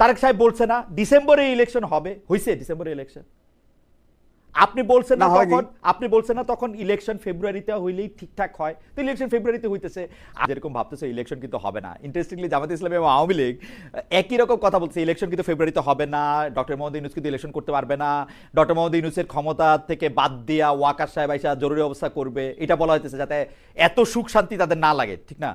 তারেক সাহেব বলছে না ডিসেম্বরে ইলেকশন হবে। হয়েছে ডিসেম্বরে ইলেকশন আপনি বলছেন না তখন আপনি বলছেন না তখন ইলেকশন ফেব্রুয়ারিতে হইলেই ঠিকঠাক হয়। তো ইলেকশন ফেব্রুয়ারিতে হইতেছে। যেরকম ভাবতেছে ইলেকশন কিন্তু হবে না। ইন্টারেস্টিংলি জামাত ইসলামী এবং আওয়ামী লীগ একই রকম কথা বলছে ইলেকশন কিন্তু ফেব্রুয়ারিতে হবে না। ডক্টর মোহাম্মদ ইউনুস কিন্তু ইলেকশন করতে পারবে না। ডক্টর মোহাম্মদ ইউনুসের ক্ষমতা থেকে বাদ দিয়া ওয়াকার সাহেব আইসা জরুরি অবস্থা করবে। এটা বলা হইতেছে যাতে এত সুখ শান্তি তাদের না লাগে ঠিক না?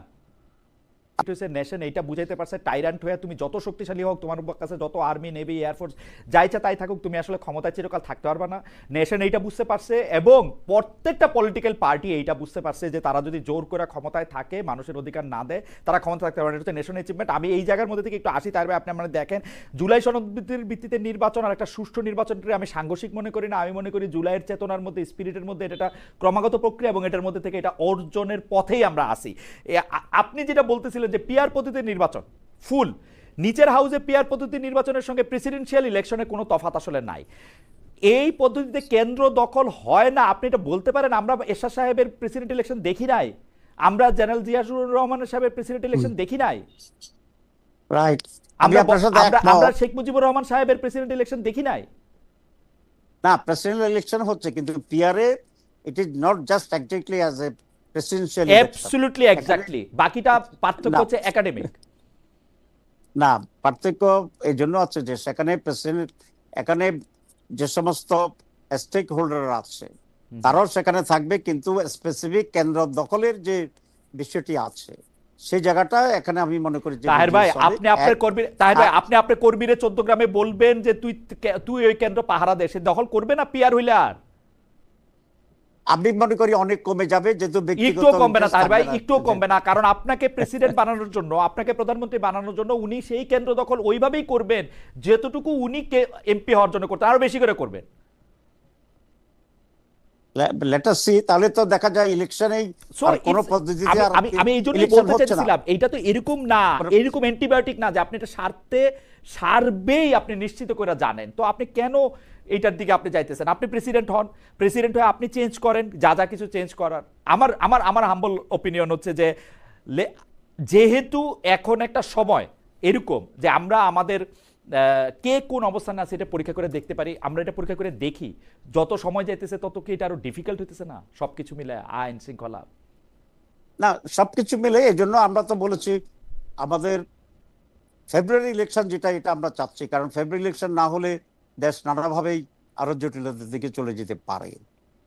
নেশন এইটা বুঝাইতে পারছে টাইরান্ট হয়ে তুমি যত শক্তিশালী হোক তোমার কাছে যত আর্মি নেভি এয়ারফোর্স যা ইচ্ছা তাই থাকুক, তুমি আসলে ক্ষমতায় চিরকাল থাকতে পারবে না। নেশন এইটা বুঝতে পারছে এবং প্রত্যেকটা পলিটিক্যাল পার্টি এইটা বুঝতে পারছে যে তারা যদি জোর করে ক্ষমতায় থাকে, মানুষের অধিকার না দেয়, তারা ক্ষমতা থাকতে পারে এটা হচ্ছে নেশন অ্যাচিভমেন্ট আমি এই জায়গার মধ্যে থেকে একটু আসি, তার আপনি মানে দেখেন, জুলাই সনদের ভিত্তিতে নির্বাচন আর একটা সুষ্ঠু নির্বাচনকে আমি সাংঘর্ষিক মনে করি না। আমি মনে করি জুলাইয়ের চেতনার মধ্যে স্পিরিটের মধ্যে এটা ক্রমাগত প্রক্রিয়া এবং এটার মধ্যে থেকে এটা অর্জনের পথেই আমরা আসি। আপনি যেটা বলতেছিলেন যে পিয়ার পদ্ধতির নির্বাচন ফুল। নিচের হাউসে পিয়ার পদ্ধতির নির্বাচনের সঙ্গে প্রেসিডেন্সিয়াল ইলেকশনের কোনো তফাত আসলে নাই। এই পদ্ধতিতে কেন্দ্র দখল হয় না আপনি এটা বলতে পারেন? আমরা এরশাদ সাহেবের প্রেসিডেন্ট ইলেকশন দেখি নাই। আমরা জেনারেল জিয়াসুর রহমানের সাহেবের প্রেসিডেন্ট ইলেকশন দেখি নাই। রাইট আমরা আমরা- শেখ মুজিবুর রহমান সাহেবের প্রেসিডেন্ট ইলেকশন দেখি নাই। না প্রেসিডেন্ট ইলেকশন হচ্ছে কিন্তু PRA it is not just exactly as a presidential absolutely exactly বাকিটা পার্থক্য। হচ্ছে একাডেমিক না পার্থক্য এই জন্য আছে যে সেখানে প্রেসিডেন্ট এখানে যে সমস্ত স্টেক হোল্ডার আছে তারাও সেখানে থাকবে কিন্তু স্পেসিফিক কেন্দ্র দখলের যে বিষয়টি আছে সেই জায়গাটা এখানে আমি মনে করি তাহের ভাই। আপনি আপনার কর্মী তাহের ভাই আ- আপনি আপনার কর্মীরে চোদ্দ গ্রামে বলবেন যে তুই তুই ওই কেন্দ্র পাহারা দে সে দখল করবে না পিয়ার হইলে আর আমি মনে করি অনেক কমে যাবে যেহেতু একটুও কমবে না তাহের ভাই। একটুও কমবে না কারণ আপনাকে প্রেসিডেন্ট বানানোর জন্য আপনাকে প্রধানমন্ত্রী বানানোর জন্য উনি সেই কেন্দ্র দখল ওইভাবেই করবেন যেতটুকু উনি এমপি হওয়ার জন্য করতেন আরও বেশি করে করবেন। লেট সি তাহলে তো দেখা যায় ইলেকশনেই So আর কোন পদ্ধতিতে আমি- আমি আমি এই জন্যই election বলতে চাইছিলাম এইটা তো এরকম না এরকম অ্যান্টিবায়োটিক না যে আপনি এটা সারতে সারবেই আপনি নিশ্চিত করে জানেন। তো আপনি কেন এইটার দিকে আপনি যাইতেছেন। আপনি প্রেসিডেন্ট হন। প্রেসিডেন্ট হয়ে আপনি চেঞ্জ করেন, যা যা কিছু চেঞ্জ করার। আমার আমার আমার হাম্বল ওপিনিয়ন হচ্ছে যে যেহেতু এখন একটা সময় এরকম যে আমরা আমাদের কে কোন অবস্থানে আছে এটা পরীক্ষা করে দেখতে পারি, আমরা এটা পরীক্ষা করে দেখি। যত সময় যাইতেছে তত কি এটা আরও ডিফিকাল্ট হইতেছে না? সবকিছু মিলে আইন শৃঙ্খলা। না, সবকিছু মিলে এই জন্য আমরা তো বলেছি, আমাদের ফেব্রুয়ারি ইলেকশন যেটা, এটা আমরা চাচ্ছি। কারণ ফেব্রুয়ারি ইলেকশন না হলে দেশ নানাভাবেই আরও জটিলতার দিকে চলে যেতে পারে।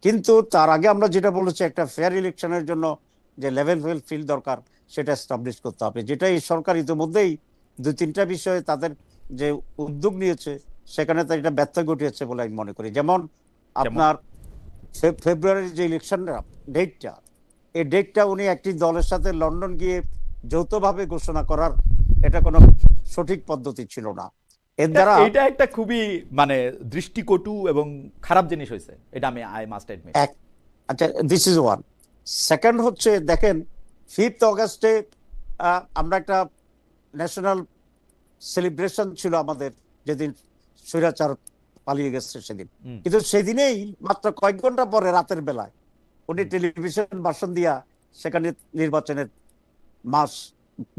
কিন্তু তার আগে আমরা যেটা বলেছি একটা ফেয়ার ইলেকশনের জন্য যে লেভেল ফেল ফিল দরকার সেটা এস্টাবলিশ করতে হবে। যেটা এই সরকার ইতিমধ্যেই দুই তিনটা বিষয়ে তাদের যে উদ্যোগ নিয়েছে সেখানে তার এটা ব্যর্থ ঘটিয়েছে বলে আমি মনে করি। যেমন আপনার ফেব্রুয়ারির যে ইলেকশনটা ডেটটা এই ডেটটা উনি একটি দলের সাথে লন্ডন গিয়ে যৌথভাবে ঘোষণা করার এটা কোনো সঠিক পদ্ধতি ছিল না। এর দ্বারা এটা একটা খুবই মানে দৃষ্টিকটু এবং খারাপ জিনিস হয়েছে এটা আমি আই মাস্ট এক আচ্ছা দিস ইজ ওয়ান সেকেন্ড হচ্ছে দেখেন ফিফথ অগস্টে আমরা একটা ন্যাশনাল সেলিব্রেশন ছিল আমাদের যেদিন স্বৈরাচার পালিয়ে গেছে সেদিন। কিন্তু সেদিনেই মাত্র কয়েক ঘণ্টা পরে রাতের বেলায় উনি টেলিভিশন ভাষণ দিয়া সেখানে নির্বাচনের মাস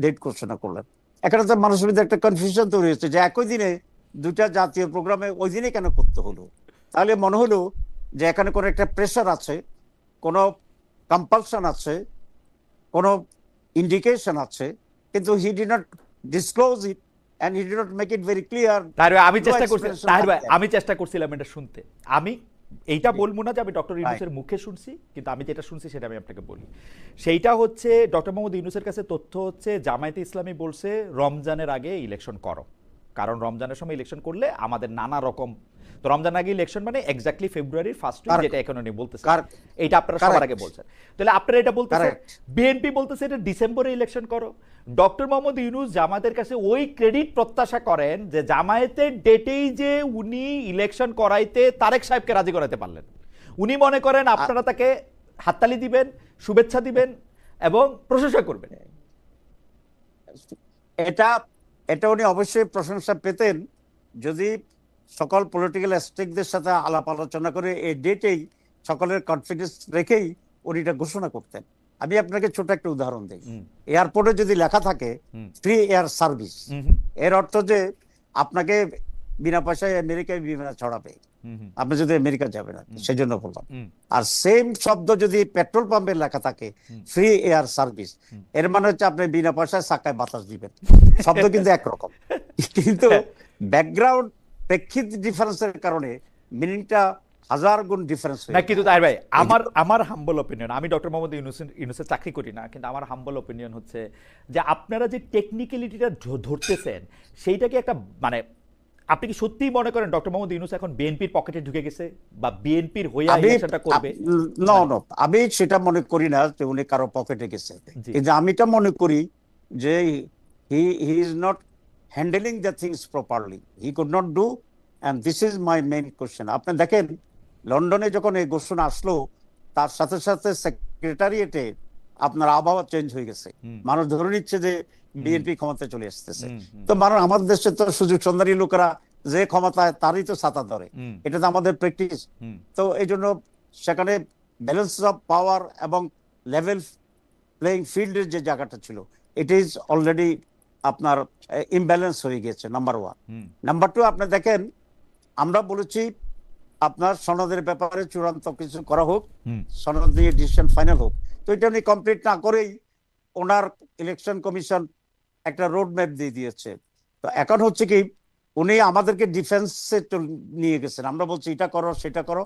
ডেট ঘোষণা করলেন। এখানে তো মানুষের মধ্যে একটা কনফিউশন তৈরি হয়েছে যে একই দিনে দুটা জাতীয় প্রোগ্রামে ওই দিনে কেন করতে হলো? তাহলে মনে হলো যে এখানে কোনো একটা প্রেশার আছে কোনো কম্পালশন আছে কোনো ইন্ডিকেশন আছে কিন্তু he did not disclose it and he did not make it very clear আমি চেষ্টা করছি explanation তাহির ভাই like that. আমি চেষ্টা করছিলাম এটা শুনতে। আমি এইটা বলব না যে আমি ডক্টর ইউনুসের মুখে শুনছি কিন্তু আমি যেটা শুনছি সেটা আমি আপনাকে বলি। সেইটা হচ্ছে ডক্টর মোহাম্মদ ইউনুসের কাছে তথ্য হচ্ছে জামায়াতে ইসলামী বলছে রমজানের আগে ইলেকশন করো। কারণ রমজানের সময় ইলেকশন করলে আমাদের নানা রকম তো রমজান আগে ইলেকশন মানে এক্স্যাক্টলি ফেব্রুয়ারির ফার্স্ট উইক যেটা এখন উনি বলতেছেন Correct. আপনারা সবার আগে বলছেন। তাহলে আপনারা এটা বলতেছেন বিএনপি বলতেছে এটা ডিসেম্বরে ইলেকশন করো। ডক্টর মোহাম্মদ ইউনুস জামায়াতের কাছে ওই ক্রেডিট প্রত্যাশা করেন যে জামায়াতের ডেটেই যে উনি ইলেকশন করাইতে তারেক সাহেবকে রাজি করাতে পারলেন। উনি মনে করেন আপনারা তাকে হাততালি দিবেন শুভেচ্ছা দিবেন এবং প্রশংসা করবেন। এটা এটা উনি অবশ্যই প্রশংসা পেতেন যদি সকল পলিটিক্যাল স্টেকদের সাথে আলাপ আলোচনা করে এই ডেটেই সকলের কনফিডেন্স রেখেই উনি এটা ঘোষণা করতেন। আমি আপনাকে ছোট একটা উদাহরণ দিই। এয়ারপোর্টে যদি লেখা থাকে ফ্রি এয়ার সার্ভিস। এর অর্থ যে আপনাকে বিনা পয়সায় আমেরিকায় বিমান ছড়াবে আপনি যদি আমেরিকা যাবেন আর কি, সেজন্য বললাম। আর সেম শব্দ যদি পেট্রোল পাম্পে লেখা থাকে ফ্রি এয়ার সার্ভিস এর মানে হচ্ছে আপনি বিনা পয়সায় চাকায় বাতাস দিবেন। শব্দ কিন্তু একরকম। কিন্তু ব্যাকগ্রাউন্ড প্রেক্ষিত ডিফারেন্সের কারণে মিনিংটা হাজার গুণ ডিফারেন্স না কিন্তু তাই ভাই আমার আমার হাম্বল ওপিনিয়ন আমি ডক্টর মোহাম্মদ ইউনুসের ইউনুসের চাকরি করি না কিন্তু আমার হাম্বল ওপিনিয়ন হচ্ছে যে আপনারা যে টেকনিক্যালিটিটা ধরতেছেন সেইটাকে একটা মানে আপনি কি সত্যিই মনে করেন ডক্টর মোহাম্মদ ইউনুস এখন বিএনপির পকেটে ঢুকে গেছে? বা বিএনপির হয়ে আমি ইলেকশনটা করবে? নো নো আমি সেটা মনে করি না যে উনি কারও পকেটে গেছে। কিন্তু আমি এটা মনে করি যে he he is not handling the things properly he could not do and this is my main question আপনি দেখেন লন্ডনে যখন এই ঘোষণা আসলো তার সাথে সাথে সেক্রেটারিয়েটে আপনার আবহাওয়া চেঞ্জ হয়ে গেছে। মানুষ ধরে নিচ্ছে যে বিএনপি ক্ষমতায় চলে আসতেছে। তো মানুষ আমাদের দেশে তো সুযোগ সন্ধানী লোকেরা যে ক্ষমতায় তারই তো ছাতা ধরে। এটা তো আমাদের প্র্যাকটিস তো এই জন্য সেখানে ব্যালেন্স অফ পাওয়ার এবং লেভেল প্লেইং ফিল্ডের যে জায়গাটা ছিল ইট ইজ অলরেডি আপনার ইমব্যালেন্স হয়ে গেছে নাম্বার ওয়ান নাম্বার টু আপনি দেখেন আমরা বলেছি আপনার সনদের ব্যাপারে চূড়ান্ত কিছু করা হোক সনদ নিয়ে ডিসিশন ফাইনাল হোক। তো এটা উনি কমপ্লিট না করেই ওনার ইলেকশন কমিশন একটা রোড ম্যাপ দিয়ে দিয়েছে। তো এখন হচ্ছে কি উনি আমাদেরকে ডিফেন্সে নিয়ে গেছেন। আমরা বলছি এটা করো সেটা করো।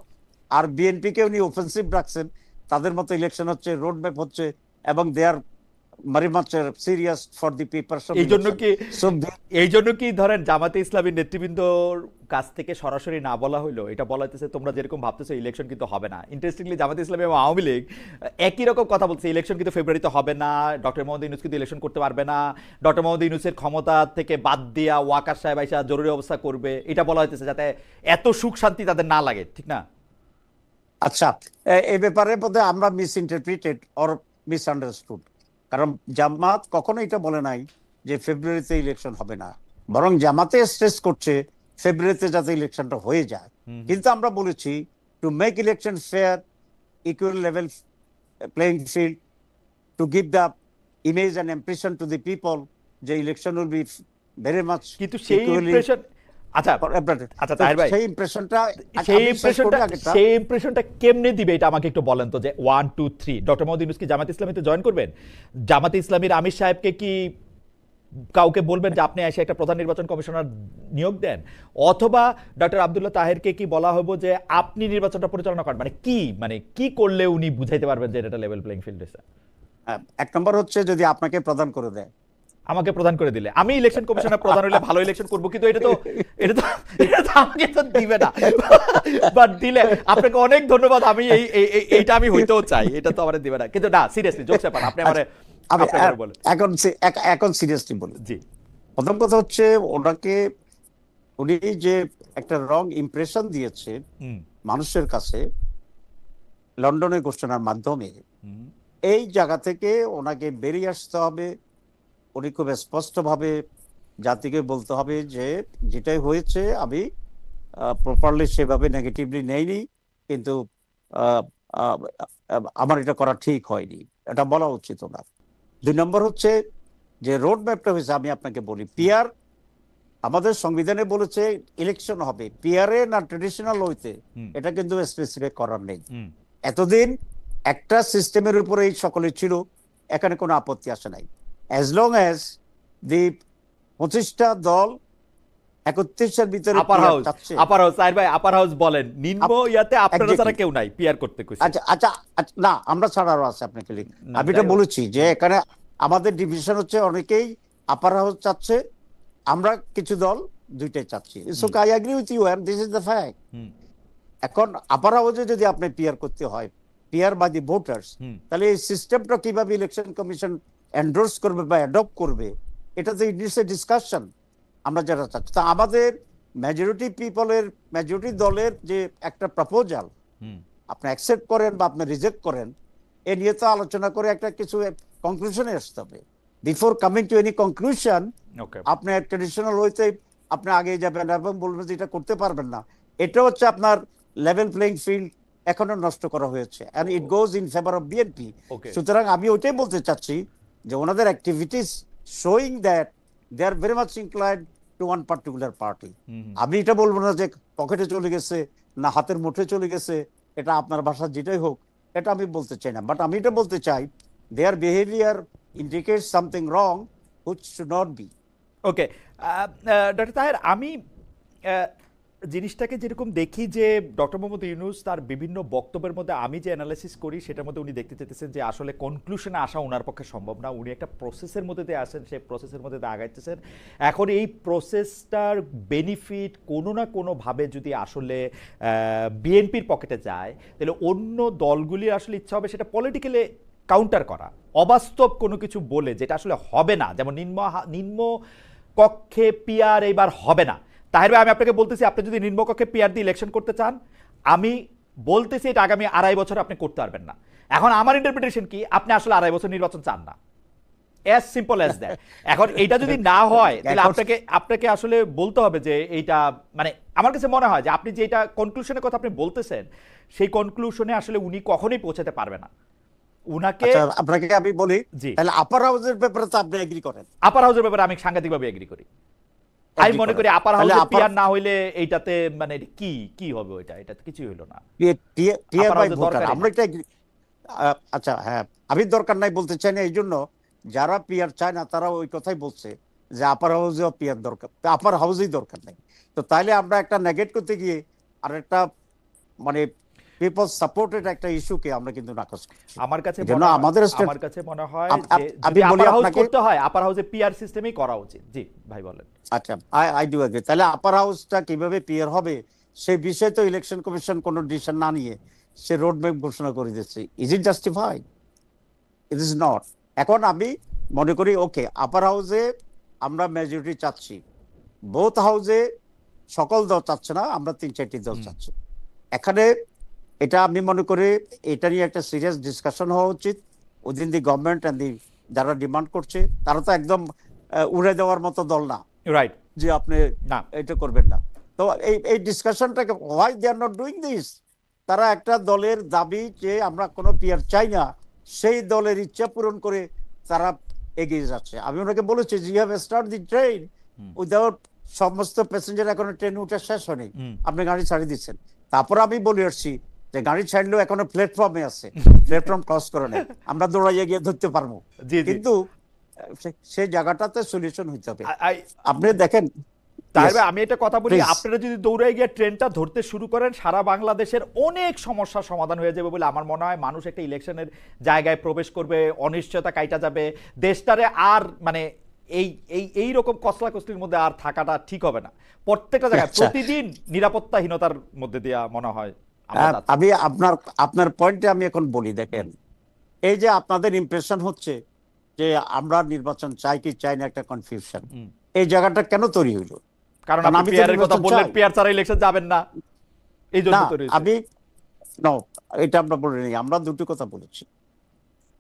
আর বিএনপি কে উনি অফেন্সিভ রাখছেন। তাদের মতো ইলেকশন হচ্ছে রোড ম্যাপ হচ্ছে এবং they are very much serious for the paper এই জন্য কি এই জন্য কি ধরেন জামাতে ইসলামীর নেতৃবৃন্দর কাছ থেকে সরাসরি না বলা হইল এটা বলা হইতেছে তোমরা যেরকম ভাবতেছো ইলেকশন কিন্তু হবে না। ইন্টারেস্টিংলি জামাতে ইসলামী এবং আওয়ামী লীগ একই রকম কথা বলছে ইলেকশন কিন্তু ফেব্রুয়ারিতে হবে না ডক্টর মোহাম্মদ ইউনুস কিন্তু ইলেকশন করতে পারবে না ডক্টর মোহাম্মদ ইউনুসের ক্ষমতা থেকে বাদ দিয়া ওয়াকার সাহেব আইসা জরুরি অবস্থা করবে, এটা বলা হইতেছে যাতে এত সুখ শান্তি তাদের না লাগে, ঠিক না? আচ্ছা এই ব্যাপারে বোধহয় আমরা misinterpreted or misunderstood কারণ জামাত কখনো এটা বলে নাই যে ফেব্রুয়ারিতে ইলেকশন হবে না। বরং জামাতে স্ট্রেস করছে ফেব্রুয়ারিতে যাতে ইলেকশনটা হয়ে যায়। কিন্তু আমরা বলেছি to make election fair equal level playing field to give the image and impression to the people যে election will be very much কিন্তু সেই ইমপ্রেশন আচ্ছা আচ্ছা, তাহের ভাই। সেই ইমপ্রেশনটা সেই ইমপ্রেশনটা সেই ইমপ্রেশনটা কেমনে দিবে এটা আমাকে একটু বলেন তো যে one two three doctor Mohammad Yunus কি জামাত ইসলামীতে জয়েন করবেন? জামাত ইসলামীর আমির সাহেবকে কি কাউকে বলবেন যে আপনি এসে একটা প্রধান নির্বাচন কমিশনার নিয়োগ দেন অথবা ডক্টর আবদুল্লাহ তাহেরকে কি বলা হব যে আপনি নির্বাচনটা পরিচালনা করেন? মানে কি? মানে কি করলে উনি বুঝাইতে পারবেন যে এটা লেভেল প্লেইং ফিল্ড হ্যাঁ, এক নম্বর হচ্ছে যদি আপনাকে প্রদান করে দেয়। আমাকে প্রদান করে দিলে। আমি ইলেকশন কমিশনার প্রধান হলে ভালো ইলেকশন করব কিন্তু এটা তো এটা তো এটা তো আমাকে তো দিবে না। বাট দিলে আপনাকে অনেক ধন্যবাদ আমি এই- এইটা আমি হইতেও চাই এটা তো আমার দিবে না। কিন্তু না সিরিয়াসলি জোকস ব্যাপার আপনি আমারে আমি এখন এখন সিরিয়াসলি বলি জি। প্রথম কথা হচ্ছে ওনাকে উনি যে একটা রং ইমপ্রেশন দিয়েছে মানুষের কাছে লন্ডনের ঘোষণার মাধ্যমে এই জায়গা থেকে ওনাকে বেরিয়ে আসতে হবে। উনি খুব স্পষ্টভাবে জাতিকে বলতে হবে যে যেটাই হয়েছে আমি প্রপারলি সেভাবে নেগেটিভলি নেইনি কিন্তু আমার এটা করা ঠিক হয়নি। এটা বলা উচিত ওনার। দুই নম্বর হচ্ছে যে রোড ম্যাপটা হয়েছে আমি আপনাকে বলি পিয়ার আমাদের সংবিধানে বলেছে ইলেকশন হবে। পিয়ারে না ট্রেডিশনাল হইতে এটা কিন্তু স্পেসিফিক করার নেই। এতদিন একটা সিস্টেমের উপরে এই সকলে ছিল এখানে কোনো আপত্তি আসে নাই। অ্যাজ লং অ্যাজ দি পঁচিশটা দল একত্রিশের ভিতরে আপার হাউস। আপার হাউস ভাই আপার হাউস বলেন। নিম্ন ইয়াতে আপনারা ছাড়া কেউ নাই পিয়ার করতে কইছে। আচ্ছা আচ্ছা আচ্ছা, না আমরা ছাড়া আছে আপনাকে আমি এটা বলেছি যে এখানে আমাদের ডিভিশন হচ্ছে অনেকেই আপার হাউস চাচ্ছে আমরা কিছু দল দুইটাই চাচ্ছি। So I agree with you and this is the fact এখন আপার হাউসে যদি আপনি পিয়ার করতে হয় পিয়ার বাই দি ভোটার্স তাহলে এই সিস্টেমটা কীভাবে ইলেকশন কমিশন এন্ডোর্স করবে বা অ্যাডপ্ট করবে এটা তো ইটস এ ডিসকাশন আমরা যেটা চাচ্ছি। তা আমাদের মেজরিটি পিপলের মেজরিটি দলের যে একটা প্রপোজাল আপনি অ্যাকসেপ্ট করেন বা আপনি রিজেক্ট করেন এ নিয়ে তো আলোচনা করে একটা কিছু কনক্লুশনে আসতে হবে। Before coming to any conclusion আপনি ট্রেডিশনাল হইতে আপনি আগে যাবেন এবং বলবেন যে এটা করতে পারবেন না। এটা হচ্ছে আপনার লেভেল প্লেইং ফিল্ড এখনও নষ্ট করা হয়েছে। And it goes in favour of BNP সুতরাং আমি ওইটাই বলতে চাচ্ছি যে ওনাদের activities showing that they are very much inclined to one particular party. আমি এটা বলব না যে পকেটে চলে গেছে না হাতের মুঠে চলে গেছে এটা আপনার ভাষা যেটাই হোক এটা আমি বলতে চাই না। বাট আমি এটা বলতে চাই their behaviour indicate something wrong which should not be okay doctor Taher আমি জিনিসটাকে যেরকম দেখি যে ডক্টর মোহাম্মদ ইউনুস তার বিভিন্ন বক্তব্যের মধ্যে আমি যে অ্যানালাইসিস করি, সেটার মধ্যে উনি দেখতে চেতেছেন যে আসলে কনক্লুশনে আসা ওনার পক্ষে সম্ভব না। উনি একটা প্রসেসের মধ্যে দিয়ে আসেন, সেই প্রসেসের মধ্যে দিয়ে আগাইতেছেন। এখন এই প্রসেসটার বেনিফিট কোনো না কোনোভাবে যদি আসলে বিএনপির পকেটে যায়, তাহলে অন্য দলগুলির আসলে ইচ্ছা হবে সেটা পলিটিক্যালি কাউন্টার করা। অবাস্তব কোনো কিছু বলে যেটা আসলে হবে না। যেমন নিম্ন নিম্ন কক্ষে পিয়ার এবার হবে না। তাহের ভাই আমি আপনাকে বলতেছি আপনি যদি নিম্নকক্ষে পিয়ার দিয়ে ইলেকশন করতে চান আমি বলতেছি এটা আগামী আড়াই বছর আপনি করতে পারবেন না। এখন আমার ইন্টারপ্রিটেশন কি? আপনি আসলে আড়াই বছর নির্বাচন চান না। অ্যাজ সিম্পল অ্যাজ দ্যাট এখন এটা যদি না হয় তাহলে আপনাকে আপনাকে আসলে বলতে হবে যে এইটা মানে আমার কাছে মনে হয় যে আপনি যেটা কনক্লুশনের কথা আপনি বলতেছেন সেই কনক্লুশনে আসলে উনি কখনোই পৌঁছাতে পারবে না। উনাকে আচ্ছা আপনাকে আমি বলি তাহলে আপার হাউসের ব্যাপারে তো আপনি এগ্রি করেন। আপার হাউসের ব্যাপারে আমি সাংঘাতিকভাবে এগ্রি করি। আমি মনে করি আপার হাউসে পিয়ার না হইলে এইটাতে মানে কি কি হবে ওইটা? এটা কিছুই হলো না। টিয়ার বাই ভোটার আমরা এটা আচ্ছা হ্যাঁ। আমি দরকার নাই বলতে চাই না এই জন্য যারা পিয়ার চায় না তারা ওই কথাই বলছে যে আপার হাউসেও পিয়ার দরকার। আপার হাউসেই দরকার নেই। তো তাইলে আমরা একটা নেগেট করতে গিয়ে আর একটা মানে পিপল সাপোর্টেড একটা ইস্যুকে আমরা কিন্তু নাকচ করছি আমার কাছে মনে আমাদের আমার কাছে মনে হয় যে আমি বলি আপনাকে- করতে হয় আপার হাউসে পিয়ার সিস্টেমেই করা উচিত। জি ভাই বলেন। আচ্ছা আই আই ডু এগ্রি তাহলে আপার হাউসটা কীভাবে পিয়ার হবে সেই বিষয়ে তো ইলেকশন কমিশন কোনো ডিসিশন না নিয়ে সে ঘোষণা করে দিচ্ছে। Is it it is not এখন আমি মনে করি ওকে আপার হাউসে আমরা মেজরিটি চাচ্ছি। বোথ হাউসে সকল দল চাচ্ছে না আমরা তিন চারটি দল চাচ্ছি। এখানে এটা আমি মনে করি এটা নিয়ে একটা সিরিয়াস ডিসকাশন হওয়া উচিত। Within the government and the যারা ডিমান্ড করছে তারা তো একদম উড়ে দেওয়ার মতো দল না। রাইট যে আপনি না। এটা করবেন না। তো এই এই ডিসকাশনটাকে why they are not doing this তারা একটা দলের দাবি যে আমরা কোনো পিয়ার চাই না সেই দলের ইচ্ছা পূরণ করে তারা এগিয়ে যাচ্ছে। আমি ওনাকে বলেছি জি have start the train without সমস্ত প্যাসেঞ্জার এখনও ট্রেন উঠে শেষ হয়নি। আপনি গাড়ি ছাড়িয়ে দিচ্ছেন। তারপর আমি বলে আসছি যে গাড়ি ছাড়লেও এখনও প্ল্যাটফর্মে আছে। প্ল্যাটফর্ম ক্রস করে নেই আমরা দৌড়াইয়ে গিয়ে ধরতে পারব। কিন্তু সেই জায়গাটাতে সলিউশন হইতে হবে। আপনি দেখেন. ভাই, আমি একটা কথা বলি আপনারা যদি দৌড়াই গিয়ে ট্রেনটা ধরতে শুরু করেন সারা বাংলাদেশের অনেক সমস্যার সমাধান হয়ে যাবে বলে আমার মনে হয়। মানুষ একটা ইলেকশনের জায়গায় প্রবেশ করবে অনিশ্চয়তা কাইটা যাবে। দেশটারে আর মানে এই এই এই রকম কসলা কসলির মধ্যে আর থাকাটা ঠিক হবে না। প্রত্যেকটা জায়গায় আচ্ছা। প্রতিদিন নিরাপত্তাহীনতার মধ্যে দিয়া মনে হয়। আমি আপনার আপনার পয়েন্টে আমি এখন বলি দেখেন। এই যে আপনাদের ইমপ্রেশন হচ্ছে যে আমরা নির্বাচন চাই কি চাই না একটা কনফিউশন এই জায়গাটা কেন তৈরি হইল? কারণ আমি কথা বললেন। পিয়ার ছাড়া ইলেকশন যাবেন না। এই জন্য আমি নো এটা আমরা বলিনি আমরা দুটি কথা বলেছি।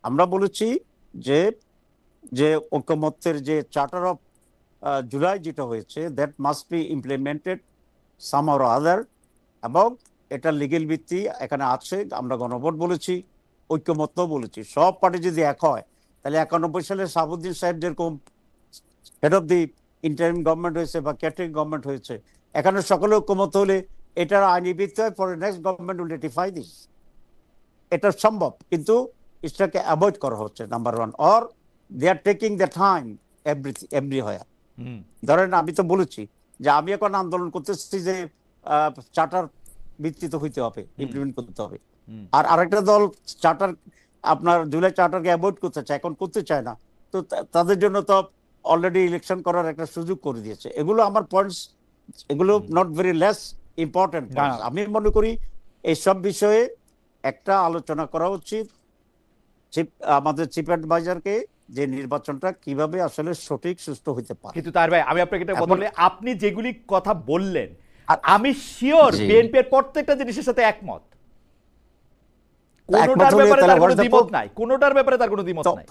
আমরা বলেছি যে যে ঐক্যমত্যের যে চার্টার অফ জুলাই যেটা হয়েছে that must be implemented some or other এবং এটা লিগেল ভিত্তি এখানে আছে আমরা গণভোট বলেছি ঐক্যমত্য বলেছি। সব পার্টি যদি এক হয় তাহলে একানব্বই সালে সাবুদ্দিন সাহেব যেরকম head of the interim government হয়েছে বা ক্যাটারিং গভর্নমেন্ট হয়েছে এখানে সকলে ঐক্যমত হলে এটার আইনি ভিত্তি হয় পরে next government will ratify this এটা সম্ভব কিন্তু এটাকে অ্যাভয়েড করা হচ্ছে number one or they are taking the time every everywhere hmm, ধরেন আমি তো বলেছি যে আমি এখন আন্দোলন করতেছি যে চার্টার ভিত্তিতে হইতে হবে ইমপ্লিমেন্ট করতে হবে। আর আরেকটা দল চার্টার আপনার জুলাই চার্টারকে অ্যাভয়েড করতে চায় এখন করতে চায় না। তো তাদের জন্য তো অলরেডি ইলেকশন করার একটা সুযোগ করে দিয়েছে। এগুলো আমার পয়েন্টস এগুলো নট ভেরি লেস ইম্পর্টেন্ট। আমি মনে করি এইসব বিষয়ে একটা আলোচনা করা উচিত। আমাদের চিফ অ্যাডভাইজারকে যে নির্বাচনটা কীভাবে আসলে সঠিক সুস্থ হইতে পারে। কিন্তু তার ভাই আমি আপনাকে একটা কথা আপনি যেগুলি কথা বললেন আর- আমি শিওর জি। বিএনপির প্রত্যেকটা জিনিসের সাথে একমত। কোনোটার ব্যাপারে তার কোনো দ্বিমত নাই। কোনোটার ব্যাপারে তার কোনো দ্বিমত নাই।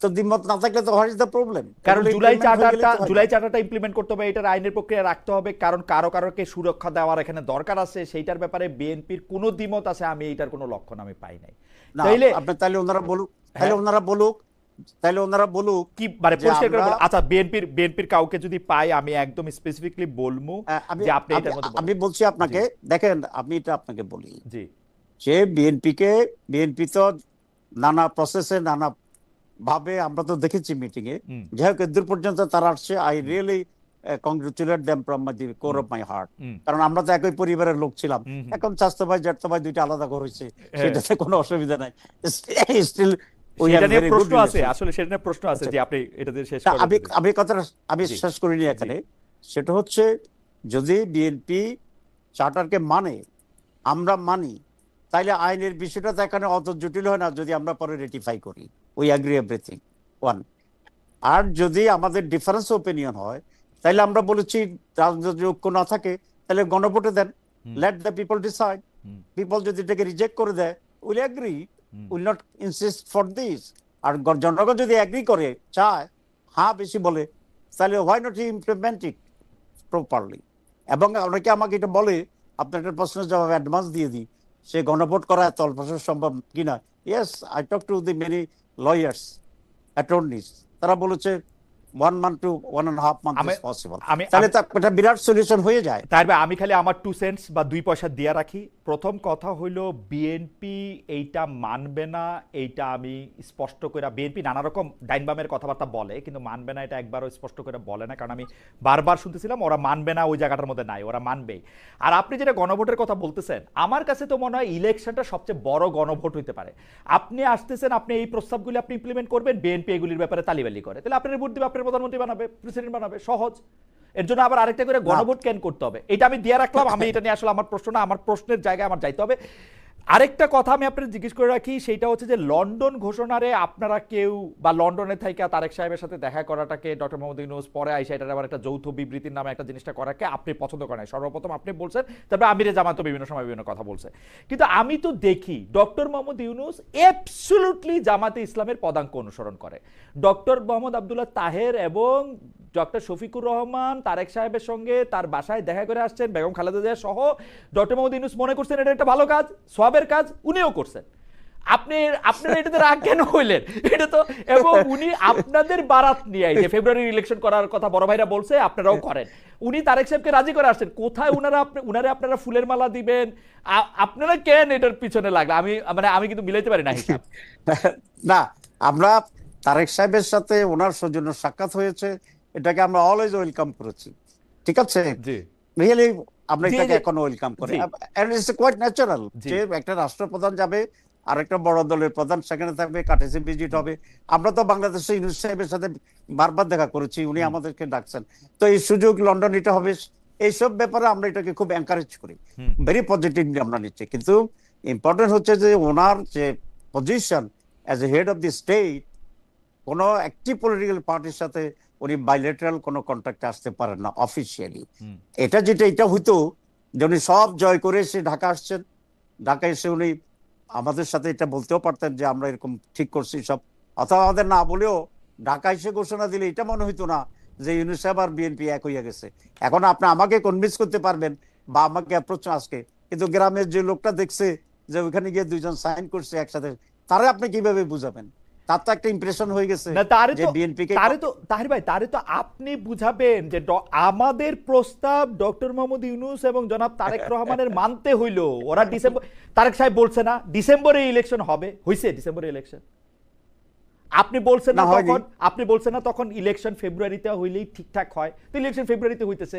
তো দ্বিমত না থাকলে তো হোয়াট ইজ দ্য প্রবলেম কারণ জুলাই চার্টারটা জুলাই চার্টারটা ইমপ্লিমেন্ট করতে হবে এটার আইনের প্রক্রিয়া রাখতে হবে কারণ কারও কারোকে সুরক্ষা দেওয়ার এখানে দরকার আছে সেইটার ব্যাপারে বিএনপির কোনো দ্বিমত আছে আমি এইটার কোনো লক্ষণ আমি পাই নাই। তাইলে আপনি তাহলে ওনারা বলুক তাহলে ওনারা বলুক তাহলে ওনারা বলুক কি মানে পরিষ্কার করে আচ্ছা বিএনপির বিএনপির কাউকে যদি পাই আমি একদম স্পেসিফিকলি বলব আমি যে আপনি এটার আমি- মধ্যে আমি বলছি আপনাকে দেখেন আমি এটা আপনাকে বলি। জি। যে বিএনপিকে বিএনপি তো নানা প্রসেসে নানা ভাবে আমরা তো দেখেছি মিটিং এ যাই হোক দূর পর্যন্ত তারা আসছে। I really congratulate them from my core of my heart কারণ আমরা তো একই পরিবারের লোক ছিলাম। এখন স্বাস্থ্য ভাই জ্যাঠতো ভাই দুইটা আলাদা ঘর হয়েছে। হ্যাঁ। সেটাতে কোনো অসুবিধা নাই। স্টিল সেটা নিয়ে প্রশ্ন আছে আসলে সেটা নিয়ে প্রশ্ন আছে আচ্ছা। যে আপনি এটা দিয়ে শেষ আমি আমি কথাটা আমি শেষ করিনি এখানে। সেটা হচ্ছে যদি বিএনপি চার্টারকে মানে আমরা মানি তাইলে আইনের বিষয়টা তো এখানে অত জটিল হয় না যদি আমরা পরে রেটিফাই করি। উই অ্যাগ্রি এভরিথিং ওয়ান আর যদি আমাদের ডিফারেন্স ওপিনিয়ন হয় তাহলে আমরা বলেছি রাজনৈতিক ঐক্য না থাকে তাহলে গণভোটে দেন। Let the people decide people যদি এটাকে রিজেক্ট করে দেয় will agree. Will not insist for this. আর জনগণ যদি অ্যাগ্রি করে চায় হ্যাঁ বেশি বলে তাহলে why not implement it properly এবং অনেকে আমাকে এটা বলে আপনার একটা প্রশ্নের জবাব অ্যাডভান্স দিয়ে দিই সে গণভোট করা এত অল্প সম্ভব কিনা yes I talk to the many lawyers attorneys তারা বলেছে one month to one and half month আমি- ইজ পসিবল আমি তাহলে তো একটা বিরাট সলিউশন হয়ে যায়। তার আমি খালি আমার টু সেন্টস বা দুই পয়সা দিয়ে রাখি প্রথম কথা হইল বিএনপি এইটা মানবে না, এইটা আমি স্পষ্ট করে বিএনপি নানা রকম ডাইন বামের কথাবার্তা বলে, কিন্তু মানবে না এটা একবারও স্পষ্ট করে বলে না, কারণ আমি বারবার শুনতেছিলাম, ওরা মানবে না, ওই জায়গাটার মধ্যে নাই, ওরা মানবেই। আর আপনি যেটা গণভোটের কথা বলতেছেন, আমার কাছে তো মনে হয় ইলেকশনটা সবচেয়ে বড় গণভোট হইতে পারে। আপনি আসতেছেন, আপনি এই প্রস্তাবগুলি আপনি ইমপ্লিমেন্ট করবেন বিএনপি এগুলির ব্যাপারে তালিবালি করে। তাহলে আপনার ভোট আপনার প্রধানমন্ত্রী বানাবে প্রেসিডেন্ট বানাবে, সহজ। এর জন্য আবার আরেকটা করে গণভোট কেন করতে হবে? এটা আমি দিয়ে রাখলাম আমি এটা নিয়ে আসলে আমার প্রশ্ন না আমার প্রশ্নের জায়গায় আমার যাইতে হবে। আরেকটা কথা আমি আপনার জিজ্ঞেস করে রাখি সেটা হচ্ছে যে লন্ডন ঘোষণারে আপনারা কেউ বা লন্ডনে থেকে তারেক সাহেবের সাথে দেখা করাটাকে ডক্টর মোহাম্মদ ইউনুস পরে আইসা এটার আবার একটা যৌথ বিবৃতির নামে একটা জিনিসটা করাকে আপনি পছন্দ করেন সর্বপ্রথম আপনি বলছেন তারপরে আমিরে জামাত বিভিন্ন সময় বিভিন্ন কথা বলছে। কিন্তু আমি তো দেখি ডক্টর মোহাম্মদ ইউনুস অ্যাবসলুটলি জামাতে ইসলামের পদাঙ্ক অনুসরণ করে। ডক্টর মোহাম্মদ আবদুল্লাহ তাহের এবং ডক্টর শফিকুর রহমান, তারেক সাহেবের সঙ্গে তার বাসায় দেখা করে আসছেন বেগম খালেদা জিয়া সহ ডক্টর মোহাম্মদ ইউনুস মনে করছেন এটা একটা ভালো কাজ সবের কাজ, উনিও করছেন। আপনি এটাতে রাগ কেন হইলেন এটা তো, এবং উনি আপনাদের বারাত নিয়ে ইলেকশন করার কথা বড় ভাইরা বলছে, আপনারাও করেন। উনি তারেক সাহেবকে রাজি করে আসছেন। কোথায় উনারা উনারে আপনারা ফুলের মালা দিবেন? আপনারা কেন এটার পিছনে লাগল আমি মানে আমি কিন্তু মিলাইতে পারি না না, আমরা তারেক সাহেবের সাথে ওনার সৌজন্য সাক্ষাৎ হয়েছে। এটাকে আমরা অলওয়েজ ওয়েলকাম করেছি। ঠিক আছে? রিয়েলি আমরা এটাকে এখন ওয়েলকাম করি। এন্ড ইটস কোয়াইট ন্যাচারাল যে একটা রাষ্ট্রপ্রধান যাবে আরেকটা বড় দলের প্রধান সেখানে থাকবে কাটেসি ভিজিট হবে। আমরা তো বাংলাদেশে ইউনুস সাহেবের সাথে বারবার দেখা করেছি উনি আমাদেরকে ডাকছেন। তো এই সুযোগ লন্ডন এটা হবে। এইসব ব্যাপারে আমরা এটাকে খুব এনকারেজ করি। ভেরি পজিটিভলি আমরা নিচ্ছি। কিন্তু ইম্পর্টেন্ট হচ্ছে যে ওনার যে position as a head of the state কোনো একটি পলিটিক্যাল পার্টির সাথে উনি বাইলেটারাল কোনো কন্ট্যাক্টে আসতে পারেন না অফিসিয়ালি এটা যেটা এটা হইতো যে উনি সব জয় করে এসে ঢাকা আসছেন। ঢাকা এসে উনি আমাদের সাথে এটা বলতেও পারতেন যে আমরা এরকম ঠিক করছি সব। অথবা আমাদের না বলেও ঢাকা এসে ঘোষণা দিলে এটা মনে হইতো না যে ইউনিসেফ আর বিএনপি এক হইয়া গেছে। এখন আপনি আমাকে কনভিন্স করতে পারবেন বা আমাকে অ্যাপ্রোচ আজকে। কিন্তু গ্রামের যে লোকটা দেখছে যে ওইখানে গিয়ে দুইজন সাইন করছে একসাথে তারা আপনি কীভাবে বুঝাবেন? তার তো একটা ইমপ্রেশন হয়ে গেছে না তারে তো তারে তো তাহির ভাই তারে তো আপনি বুঝাবেন যে আমাদের প্রস্তাব ডক্টর মোহাম্মদ ইউনুস এবং জনাব তারেক রহমানের মানতে হইল। ওরা ডিসেম্বর তারেক সাহেব বলছে না ডিসেম্বরে ইলেকশন হবে। হইছে ডিসেম্বরে ইলেকশন আপনি বলছেন না, তখন আপনি বলছেন না তখন ইলেকশন ফেব্রুয়ারিতে হইলেই ঠিকঠাক হয়। তো ইলেকশন ফেব্রুয়ারিতে হইতেছে।